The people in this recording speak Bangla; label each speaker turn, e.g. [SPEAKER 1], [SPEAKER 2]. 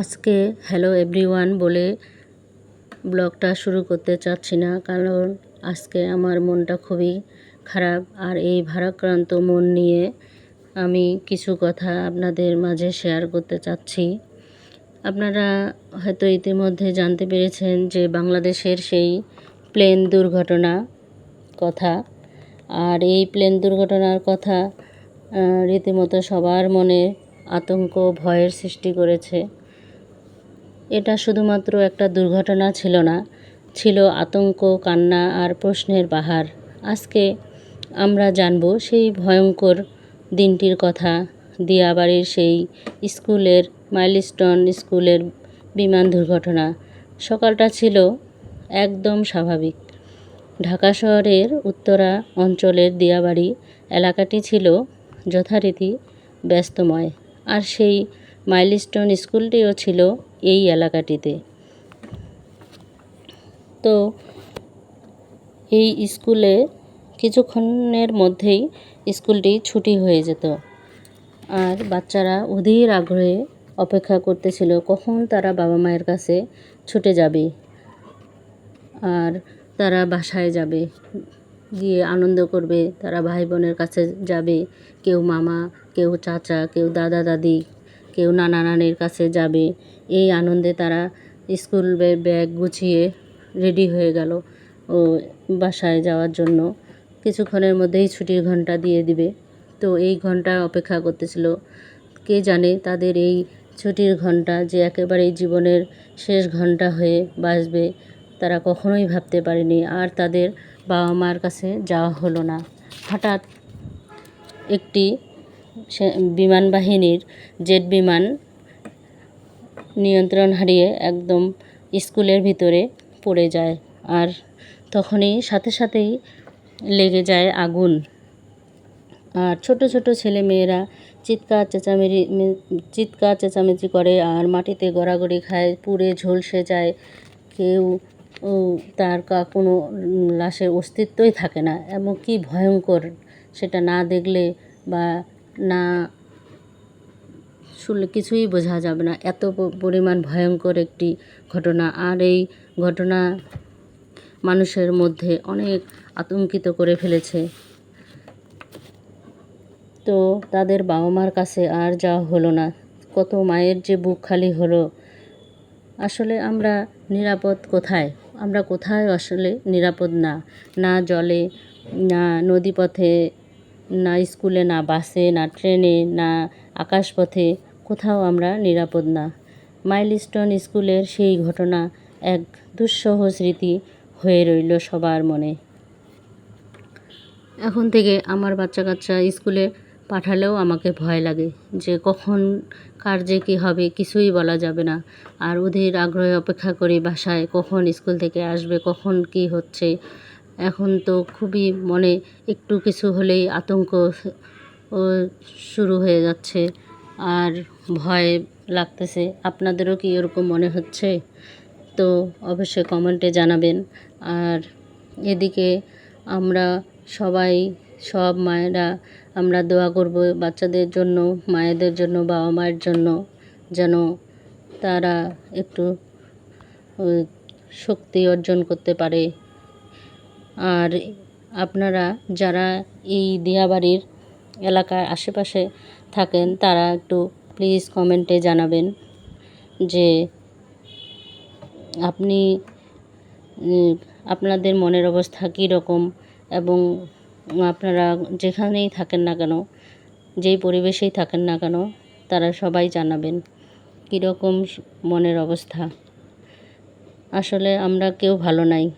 [SPEAKER 1] আজকে হ্যালো এভরিওয়ান বলে ব্লগটা শুরু করতে চাচ্ছি না, কারণ আজকে আমার মনটা খুবই খারাপ। আর এই ভারাক্রান্ত মন নিয়ে আমি কিছু কথা আপনাদের মাঝে শেয়ার করতে চাচ্ছি। আপনারা হয়তো ইতিমধ্যে জানতে পেরেছেন যে বাংলাদেশের সেই প্লেন দুর্ঘটনা কথা। আর এই প্লেন দুর্ঘটনার কথা রীতিমতো সবার মনে আতঙ্ক, ভয়ের সৃষ্টি করেছে। এটা শুধুমাত্র একটা দুর্ঘটনা ছিল না, ছিল আতঙ্ক, কান্না আর প্রশ্নের বাহার আজকে আমরা জানব সেই ভয়ঙ্কর দিনটির কথা, দিয়াবাড়ির সেই স্কুলের, মাইলস্টোন স্কুলের বিমান দুর্ঘটনা। সকালটা ছিল একদম স্বাভাবিক। ঢাকা শহরের উত্তরা অঞ্চলের দিয়াবাড়ি এলাকাটি ছিল যথারীতি ব্যস্তময়। আর সেই মাইলস্টোন স্কুলটিও ছিল এই এলাকাটিতে। তো এই স্কুলে কিছুক্ষণের মধ্যেই স্কুলটি ছুটি হয়ে যেত। আর বাচ্চারা অধীর আগ্রহে অপেক্ষা করতেছিল, কখন তারা বাবা মায়ের কাছে ছুটে যাবে? আর তারা বাসায় যাবে? গিয়ে আনন্দ করবে, তারা ভাই বোনের কাছে যাবে। কেউ মামা, কেউ চাচা, কেউ দাদা, দাদি, কেউ নানা নানির কাছে যাবে। এই আনন্দে তারা স্কুল ব্যাগ গুছিয়ে রেডি হয়ে গেল ও বাসায় যাওয়ার জন্য। কিছুক্ষণের মধ্যেই ছুটির ঘণ্টা দিয়ে দিবে। তো এই ঘণ্টা অপেক্ষা করতেছিল। কে জানে তাদের এই ছুটির ঘণ্টা যে একেবারেই জীবনের শেষ ঘণ্টা হয়ে বাসবে তারা কখনোই ভাবতে পারেনি। আর তাদের বাবা মার কাছে যাওয়া হলো না। হঠাৎ একটি সে- বিমান বাহিনীর জেট বিমান নিয়ন্ত্রণ হারিয়ে একদম স্কুলের ভিতরে পড়ে যায় আর তখনই সাথে সাথেই লেগে যায় আগুন। আর ছোট ছোট ছেলে মেয়েরা চিৎকার চেঁচামেচি চিৎকার, চেঁচামেচি করে আর মাটিতে গড়াগড়ি খায়, পুড়ে ঝলসে যায়। কেউ তার কা কোনো লাশের অস্তিত্বই থাকে না। এবং কি ভয়ঙ্কর, সেটা না দেখলে বা না শুনলে কিছুই বোঝা যাবে না। এত পরিমাণ ভয়ঙ্কর একটি ঘটনা। আর এই ঘটনা মানুষের মধ্যে অনেক আতঙ্কিত করে ফেলেছে। তো তাদের বাবা মার কাছে আর যাওয়া হলো না। কত মায়ের যে বুক খালি হলো। আসলে আমরা নিরাপদ কোথায়? আমরা কোথায় আসলে নিরাপদ না? না জলে, না নদীপথে, না স্কুলে, না বাসে, না ট্রেনে, না আকাশপথে কোথাও আমরা নিরাপদ না। মাইলস্টোন স্কুলের সেই ঘটনা এক দুঃসহ স্মৃতি হয়ে রইল সবার মনে। এখন থেকে আমার বাচ্চা কাচ্চা স্কুলে পাঠালেও আমাকে ভয় লাগে যে কখন, কার যে কী হবে কিছুই বলা যাবে না। আর ওদের আগ্রহে অপেক্ষা করি বাসায়, কখন স্কুল থেকে আসবে, কখন কি হচ্ছে। এখন তো খুবই মনে একটু কিছু হলেই আতঙ্ক শুরু হয়ে যাচ্ছে আর ভয় লাগতেছে। আপনাদেরও কি এরকম মনে হচ্ছে? তো অবশ্যই কমেন্টে জানাবেন। আর এদিকে আমরা সবাই সব মায়েরা আমরা দোয়া করব বাচ্চাদের জন্য, মায়েদের জন্য, বাবা মায়ের জন্য, যেন তারা একটু শক্তি অর্জন করতে পারে। আর আপনারা যারা এই দিয়াবাড়ির এলাকার আশেপাশে থাকেন, তারা একটু প্লিজ কমেন্টে জানাবেন যে আপনি আপনাদের মনের অবস্থা কী রকম এবং আপনারা যেখানেই থাকেন না কেন, যেই পরিবেশেই থাকেন না কেন, তারা সবাই জানাবেন কীরকম মনের অবস্থা। আসলে আমরা কেউ ভালো নাই।